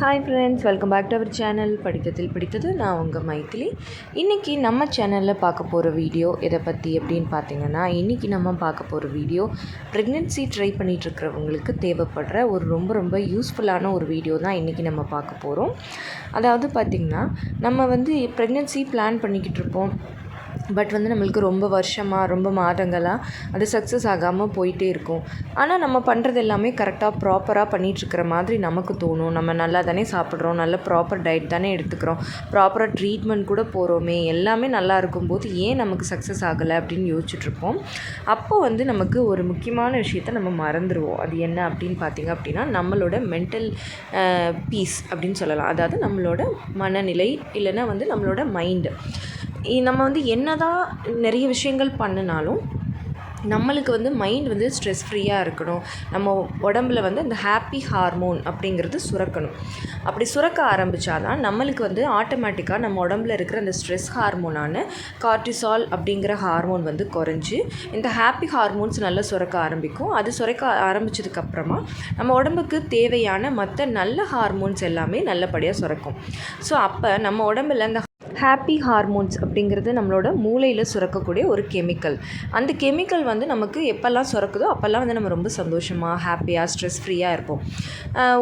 Hi friends welcome back to our channel படித்ததில் பிடித்தது நான் உங்கள் மைத்திலி இன்றைக்கி நம்ம சேனலில் பார்க்க போகிற வீடியோ எதை பற்றி அப்படின்னு பார்த்தீங்கன்னா இன்றைக்கி நம்ம பார்க்க போகிற வீடியோ ப்ரெக்னென்சி ட்ரை பண்ணிகிட்ருக்கிறவங்களுக்கு தேவைப்படுற ஒரு ரொம்ப ரொம்ப யூஸ்ஃபுல்லான ஒரு வீடியோ தான் இன்றைக்கி நம்ம பார்க்க போகிறோம் அதாவது பார்த்திங்கன்னா நம்ம வந்து ப்ரெக்னென்சி பிளான் பண்ணிக்கிட்டு இருப்போம். பட் வந்து நம்மளுக்கு ரொம்ப வருஷமாக ரொம்ப மாதங்களாக அது சக்ஸஸ் ஆகாமல் போயிட்டே இருக்கும். ஆனால் நம்ம பண்ணுறது எல்லாமே கரெக்டாக ப்ராப்பராக பண்ணிகிட்ருக்கிற மாதிரி நமக்கு தோணும். நம்ம நல்லா தானே சாப்பிட்றோம் நல்ல ப்ராப்பர் டயட் தானே எடுத்துக்கிறோம். ப்ராப்பராக ட்ரீட்மெண்ட் கூட போகிறோமே எல்லாமே நல்லா இருக்கும்போது ஏன் நமக்கு சக்ஸஸ் ஆகலை அப்படின்னு யோசிச்சுட்ருப்போம். அப்போ வந்து நமக்கு ஒரு முக்கியமான விஷயத்த நம்ம மறந்துடுவோம் அது என்ன அப்படின்னு பார்த்தீங்க அப்படின்னா நம்மளோட மென்டல் பீஸ் அப்படின்னு சொல்லலாம். அதாவது நம்மளோட மனநிலை இல்லைன்னா வந்து நம்மளோட மைண்டு நம்ம வந்து என்ன தான் நிறைய விஷயங்கள் பண்ணினாலும் நம்மளுக்கு வந்து மைண்ட் வந்து ஸ்ட்ரெஸ் ஃப்ரீயாக இருக்கணும். நம்ம உடம்புல வந்து அந்த ஹாப்பி ஹார்மோன் அப்படிங்கிறது சுரக்கணும். அப்படி சுரக்க ஆரம்பித்தா தான் நம்மளுக்கு வந்து ஆட்டோமேட்டிக்காக நம்ம உடம்புல இருக்கிற அந்த ஸ்ட்ரெஸ் ஹார்மோனான கார்டிசால் அப்படிங்கிற ஹார்மோன் வந்து குறைஞ்சி இந்த ஹாப்பி ஹார்மோன்ஸ் நல்லா சுரக்க ஆரம்பிக்கும். அது சுரக்க ஆரம்பித்ததுக்கப்புறமா நம்ம உடம்புக்கு தேவையான மற்ற நல்ல ஹார்மோன்ஸ் எல்லாமே நல்லபடியாக சுரக்கும். ஸோ அப்போ நம்ம உடம்புல அந்த ஹாப்பி ஹார்மோன்ஸ் அப்படிங்கிறது நம்மளோட மூளையில் சுரக்கக்கூடிய ஒரு கெமிக்கல். அந்த கெமிக்கல் வந்து நமக்கு எப்போல்லாம் சுரக்குதோ அப்போல்லாம் வந்து நம்ம ரொம்ப சந்தோஷமாக ஹாப்பியாக ஸ்ட்ரெஸ் ஃப்ரீயாக இருப்போம்.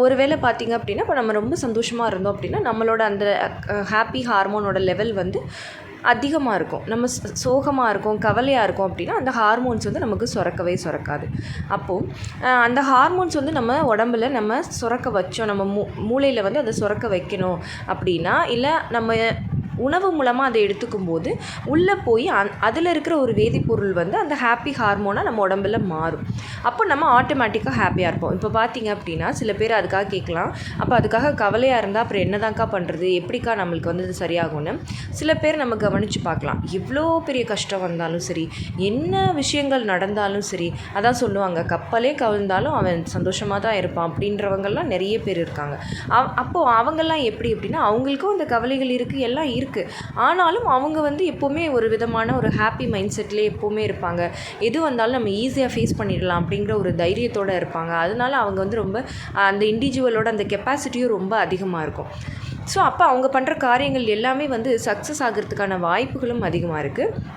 ஒருவேளை பார்த்திங்க அப்படின்னா இப்போ நம்ம ரொம்ப சந்தோஷமாக இருந்தோம் அப்படின்னா நம்மளோட அந்த ஹாப்பி ஹார்மோனோட லெவல் வந்து அதிகமாக இருக்கும். நம்ம சோகமாக இருக்கும் கவலையாக இருக்கும் அப்படின்னா அந்த ஹார்மோன்ஸ் வந்து நமக்கு சுரக்கவே சுரக்காது. அப்போது அந்த ஹார்மோன்ஸ் வந்து நம்ம உடம்புல நம்ம சுரக்க வச்சோம். நம்ம மூ மூளையில் வந்து அதை சுரக்க வைக்கணும் அப்படின்னா இல்லை நம்ம உணவு மூலமாக அதை எடுத்துக்கும் போது உள்ளே போய் அந் அதில் இருக்கிற ஒரு வேதிப்பொருள் வந்து அந்த ஹாப்பி ஹார்மோனாக நம்ம உடம்புல மாறும். அப்போ நம்ம ஆட்டோமேட்டிக்காக ஹாப்பியாக இருப்போம். இப்போ பார்த்தீங்க அப்படின்னா சில பேர் அதுக்காக கேட்கலாம் அப்போ அதுக்காக கவலையாக இருந்தால் அப்புறம் என்னதான்க்கா பண்ணுறது எப்படிக்கா நம்மளுக்கு வந்து இது சரியாகும்னு சில பேர் நம்ம கவனித்து பார்க்கலாம் எவ்வளோ பெரிய கஷ்டம் வந்தாலும் சரி என்ன விஷயங்கள் நடந்தாலும் சரி அதான் சொல்லுவாங்க கப்பலே கவிழ்ந்தாலும் அவன் சந்தோஷமாக தான் இருப்பான். அப்படின்றவங்கெல்லாம் நிறைய பேர் இருக்காங்க. அப்போது அவங்கெல்லாம் எப்படி அப்படின்னா அவங்களுக்கும் அந்த கவலைகள் இருக்குது எல்லாம் இருக்குது இருக்குது ஆனாலும் அவங்க வந்து எப்போவுமே ஒரு விதமான ஒரு ஹாப்பி மைண்ட் செட்லேயே எப்போவுமே இருப்பாங்க. எது வந்தாலும் நம்ம ஈஸியாக ஃபேஸ் பண்ணிடலாம் அப்படிங்கிற ஒரு தைரியத்தோடு இருப்பாங்க. அதனால அவங்க வந்து ரொம்ப அந்த இண்டிவிஜுவலோட அந்த கெப்பாசிட்டியும் ரொம்ப அதிகமாக இருக்கும். ஸோ அப்போ அவங்க பண்ணுற காரியங்கள் எல்லாமே வந்து சக்ஸஸ் ஆகிறதுக்கான வாய்ப்புகளும் அதிகமாக இருக்குது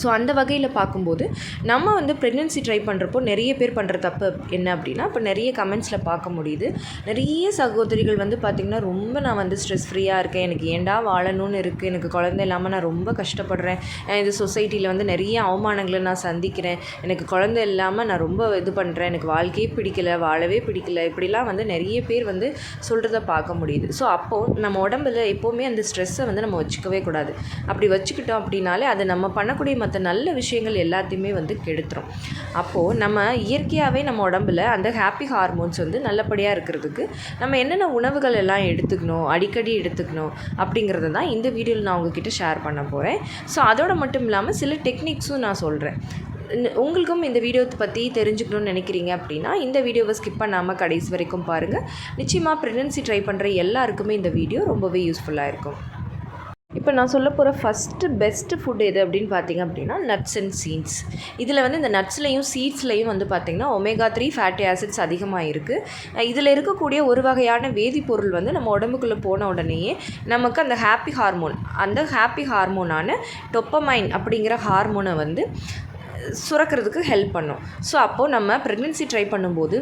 ஸோ அந்த வகையில் பார்க்கும்போது நம்ம வந்து ப்ரெக்னென்சி ட்ரை பண்ணுறப்போ நிறைய பேர் பண்ணுற தப்பு என்ன அப்படின்னா இப்போ நிறைய கமெண்ட்ஸில் பார்க்க முடியுது. நிறைய சகோதரிகள் வந்து பார்த்திங்கன்னா ரொம்ப நான் வந்து ஸ்ட்ரெஸ் ஃப்ரீயாக இருக்கேன். எனக்கு ஏண்டா வாழணும்னு இருக்குது எனக்கு குழந்தை இல்லாமல் நான் ரொம்ப கஷ்டப்படுறேன். இது சொசைட்டியில் வந்து நிறைய அவமானங்களை நான் சந்திக்கிறேன். எனக்கு குழந்தை இல்லாமல் நான் ரொம்ப இது பண்ணுறேன் எனக்கு வாழ்க்கையே பிடிக்கல. வாழவே பிடிக்கல. இப்படிலாம் வந்து நிறைய பேர் வந்து சொல்கிறத பார்க்க முடியுது. ஸோ அப்போது நம்ம உடம்புல எப்போவுமே அந்த ஸ்ட்ரெஸ்ஸை வந்து நம்ம வச்சுக்கவே கூடாது. அப்படி வச்சுக்கிட்டோம் அப்படின்னாலே அதை நம்ம பண்ணக்கூடிய மற்ற நல்ல விஷயங்கள் எல்லாத்தையுமே வந்து கெடுத்துரும். அப்போது நம்ம இயற்கையாகவே நம்ம உடம்புல அந்த ஹாப்பி ஹார்மோன்ஸ் வந்து நல்லபடியாக இருக்கிறதுக்கு நம்ம என்னென்ன உணவுகள் எல்லாம் எடுத்துக்கணும் அடிக்கடி எடுத்துக்கணும் அப்படிங்கிறத தான் இந்த வீடியோவில் நான் உங்ககிட்ட ஷேர் பண்ண போகிறேன் ஸோ அதோடு மட்டும் இல்லாமல் சில டெக்னிக்ஸும் நான் சொல்கிறேன் உங்களுக்கும் இந்த வீடியோ பற்றி தெரிஞ்சுக்கணும்னு நினைக்கிறீங்க அப்படின்னா இந்த வீடியோவை ஸ்கிப் பண்ணாமல் கடைசி வரைக்கும் பாருங்கள் நிச்சயமாக ப்ரெக்னென்சி ட்ரை பண்ணுற எல்லாருக்குமே இந்த வீடியோ ரொம்பவே யூஸ்ஃபுல்லாக இருக்கும். இப்போ நான் சொல்ல போகிற ஃபஸ்ட்டு பெஸ்ட்டு ஃபுட் எது அப்படின்னு பார்த்தீங்க அப்படின்னா நட்ஸ் அண்ட் சீட்ஸ் இதில் வந்து இந்த நட்ஸ்லையும் சீட்ஸ்லையும் வந்து பார்த்திங்கன்னா ஒமேகா த்ரீ ஃபேட்டி ஆசிட்ஸ் அதிகமாக இருக்குது இதில் இருக்கக்கூடிய ஒரு வகையான வேதிப்பொருள் வந்து நம்ம உடம்புக்குள்ளே போன உடனேயே நமக்கு அந்த ஹாப்பி ஹார்மோன் அந்த ஹாப்பி ஹார்மோனான டொப்பமைன் அப்படிங்கிற ஹார்மோனை வந்து சுரக்கிறதுக்கு ஹெல்ப் பண்ணும். ஸோ அப்போது நம்ம ப்ரெக்னென்சி ட்ரை பண்ணும்போது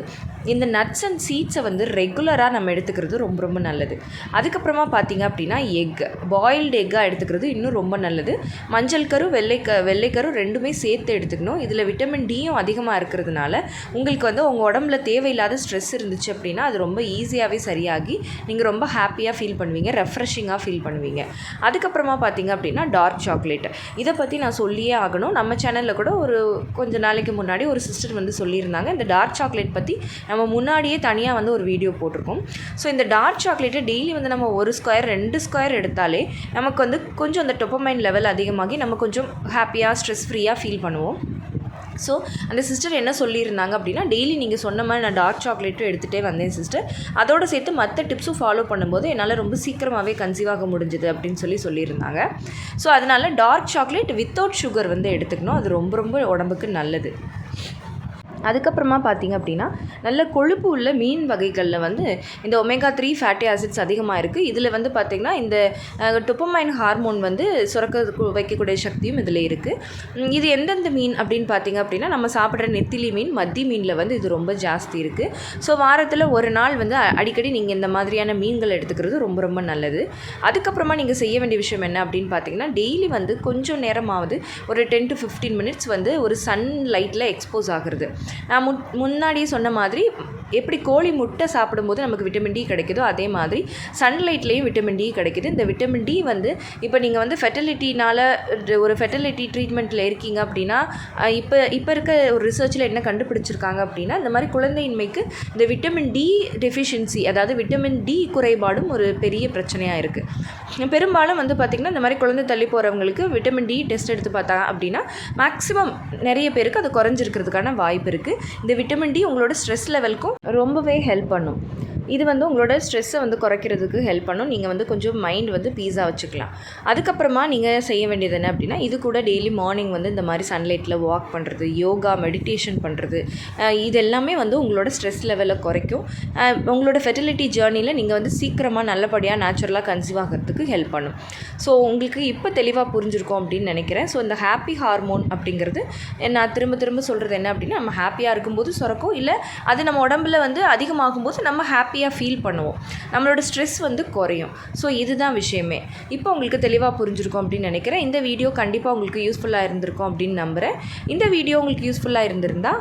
இந்த நட்ஸ் அண்ட் சீட்ஸை வந்து ரெகுலராக நம்ம எடுத்துக்கிறது ரொம்ப ரொம்ப நல்லது. அதுக்கப்புறமா பார்த்திங்க அப்படின்னா எக் பாயில்டு எக்காக எடுத்துக்கிறது இன்னும் ரொம்ப நல்லது. மஞ்சள் கரு வெள்ளை க வெள்ளைக்கரு ரெண்டுமே சேர்த்து எடுத்துக்கணும். இதில் விட்டமின் டியும் அதிகமாக இருக்கிறதுனால உங்களுக்கு வந்து உங்கள் உடம்புல தேவையில்லாத ஸ்ட்ரெஸ் இருந்துச்சு அப்படின்னா அது ரொம்ப ஈஸியாகவே சரியாகி நீங்கள் ரொம்ப ஹாப்பியாக ஃபீல் பண்ணுவீங்க ரெஃப்ரெஷிங்காக ஃபீல் பண்ணுவீங்க. அதுக்கப்புறமா பார்த்திங்க அப்படின்னா டார்க் சாக்லேட் இதை பற்றி நான் சொல்லியே ஆகணும். நம்ம சேனலில் கூட ஒரு ஒரு கொஞ்ச நாளைக்கு முன்னாடி ஒரு சிஸ்டர் வந்து சொல்லியிருந்தாங்க இந்த டார்க் சாக்லேட் பற்றி நம்ம முன்னாடியே தனியாக வந்து ஒரு வீடியோ போட்டிருக்கோம். ஸோ இந்த டார்க் சாக்லேட்டை டெய்லி வந்து நம்ம ஒரு ஸ்கொயர் ரெண்டு ஸ்கொயர் எடுத்தாலே நமக்கு வந்து கொஞ்சம் அந்த டொப்பமைன் லெவல் அதிகமாகி நம்ம கொஞ்சம் ஹாப்பியாக ஸ்ட்ரெஸ் ஃப்ரீயாக ஃபீல் பண்ணுவோம். ஸோ அந்த சிஸ்டர் என்ன சொல்லியிருந்தாங்க அப்படின்னா டெய்லி நீங்கள் சொன்ன மாதிரி நான் டார்க் சாக்லேட்டும் எடுத்துகிட்டே வந்தேன் சிஸ்டர் அதோடு சேர்த்து மற்ற டிப்ஸும் ஃபாலோ பண்ணும்போது என்னால் ரொம்ப சீக்கிரமாகவே கன்சீவ் ஆக முடிஞ்சுது அப்படின்னு சொல்லி சொல்லியிருந்தாங்க. ஸோ அதனால் டார்க் சாக்லேட் வித்தவுட் சுகர் வந்து எடுத்துக்கணும். அது ரொம்ப ரொம்ப உடம்புக்கு நல்லது. அதுக்கப்புறமா பார்த்தீங்க அப்படின்னா நல்ல கொழுப்பு உள்ள மீன் வகைகளில் வந்து இந்த ஒமேகா த்ரீ ஃபேட்டி ஆசிட்ஸ் அதிகமாக இருக்குது இதில் வந்து பார்த்திங்கன்னா இந்த டொப்பமைன் ஹார்மோன் வந்து சுரக்க வைக்கக்கூடிய சக்தியும் இதில் இருக்குது இது எந்தெந்த மீன் அப்படின்னு பார்த்தீங்க அப்படின்னா நம்ம சாப்பிட்ற நெத்திலி மீன் மத்தி மீனில் வந்து இது ரொம்ப ஜாஸ்தி இருக்குது ஸோ வாரத்தில் ஒரு நாள் வந்து அடிக்கடி நீங்கள் இந்த மாதிரியான மீன்கள் எடுத்துக்கிறது ரொம்ப ரொம்ப நல்லது. அதுக்கப்புறமா நீங்கள் செய்ய வேண்டிய விஷயம் என்ன அப்படின்னு பார்த்தீங்கன்னா டெய்லி வந்து கொஞ்சம் நேரமாவது ஒரு டென் டு ஃபிஃப்டீன் மினிட்ஸ் வந்து ஒரு சன் லைட்டில் எக்ஸ்போஸ் ஆகுறது. நான் முன் முன்னாடியே சொன்ன மாதிரி எப்படி கோழி முட்டை சாப்பிடும்போது நமக்கு விட்டமின் டி கிடைக்குதோ அதே மாதிரி சன்லைட்லேயும் விட்டமின் டி கிடைக்குது. இந்த விட்டமின் டி வந்து இப்போ நீங்கள் வந்து ஃபெர்டிலிட்டினால் ஒரு ஃபெர்டிலிட்டி ட்ரீட்மெண்ட்டில் இருக்கீங்க அப்படின்னா இப்போ இப்போ இருக்க ஒரு ரிசர்ச்சில் என்ன கண்டுபிடிச்சிருக்காங்க அப்படின்னா இந்த மாதிரி குழந்தையின்மைக்கு இந்த விட்டமின் டி டெஃபிஷியன்சி அதாவது விட்டமின் டி குறைபாடும் ஒரு பெரிய பிரச்சனையாக இருக்குது பெரும்பாலும் வந்து பார்த்திங்கன்னா இந்த மாதிரி குழந்தை தள்ளி போகிறவங்களுக்கு விட்டமின் டி டெஸ்ட் எடுத்து பார்த்தாங்க அப்படின்னா மேக்ஸிமம் நிறைய பேருக்கு அது குறைஞ்சிருக்கிறதுக்கான வாய்ப்பு இருக்குது இந்த விட்டமின் டி உங்களோட ஸ்ட்ரெஸ் லெவலுக்கும் ரொம்பவே ஹெல்ப் பண்ணும். இது வந்து உங்களோட ஸ்ட்ரெஸ்ஸை வந்து குறைக்கிறதுக்கு ஹெல்ப் பண்ணும். நீங்கள் வந்து கொஞ்சம் மைண்ட் வந்து பீஸாக வச்சுக்கலாம். அதுக்கப்புறமா நீங்கள் செய்ய வேண்டியது என்ன அப்படின்னா இது கூட டெய்லி மார்னிங் வந்து இந்த மாதிரி சன்லைட்டில் வாக் பண்ணுறது யோகா மெடிடேஷன் பண்ணுறது இது எல்லாமே வந்து உங்களோட ஸ்ட்ரெஸ் லெவலை குறைக்கும். உங்களோட ஃபெர்டிலிட்டி ஜேர்னியில் நீங்கள் வந்து சீக்கிரமாக நல்லபடியாக நேச்சுரலாக கன்சீவ் ஆகிறதுக்கு ஹெல்ப் பண்ணும். ஸோ உங்களுக்கு இப்போ தெளிவாக புரிஞ்சிருக்கும் அப்படின்னு நினைக்கிறேன். ஸோ இந்த ஹாப்பி ஹார்மோன் அப்படிங்கிறது நான் திரும்ப திரும்ப சொல்கிறது என்ன அப்படின்னா நம்ம ஹாப்பியாக இருக்கும்போது சுரக்கும். இல்லை அது நம்ம உடம்புல வந்து அதிகமாகும்போது நம்ம ஹாப்பி ஹாப்பியாக ஃபீல் பண்ணுவோம். நம்மளோட ஸ்ட்ரெஸ் வந்து குறையும். ஸோ இதுதான் விஷயமே. இப்போ உங்களுக்கு தெளிவாக புரிஞ்சிருக்கும் அப்படின்னு நினைக்கிறேன். இந்த வீடியோ கண்டிப்பாக உங்களுக்கு யூஸ்ஃபுல்லாக இருந்திருக்கும் அப்படின்னு நம்புகிறேன் இந்த வீடியோ உங்களுக்கு யூஸ்ஃபுல்லாக இருந்திருந்தால்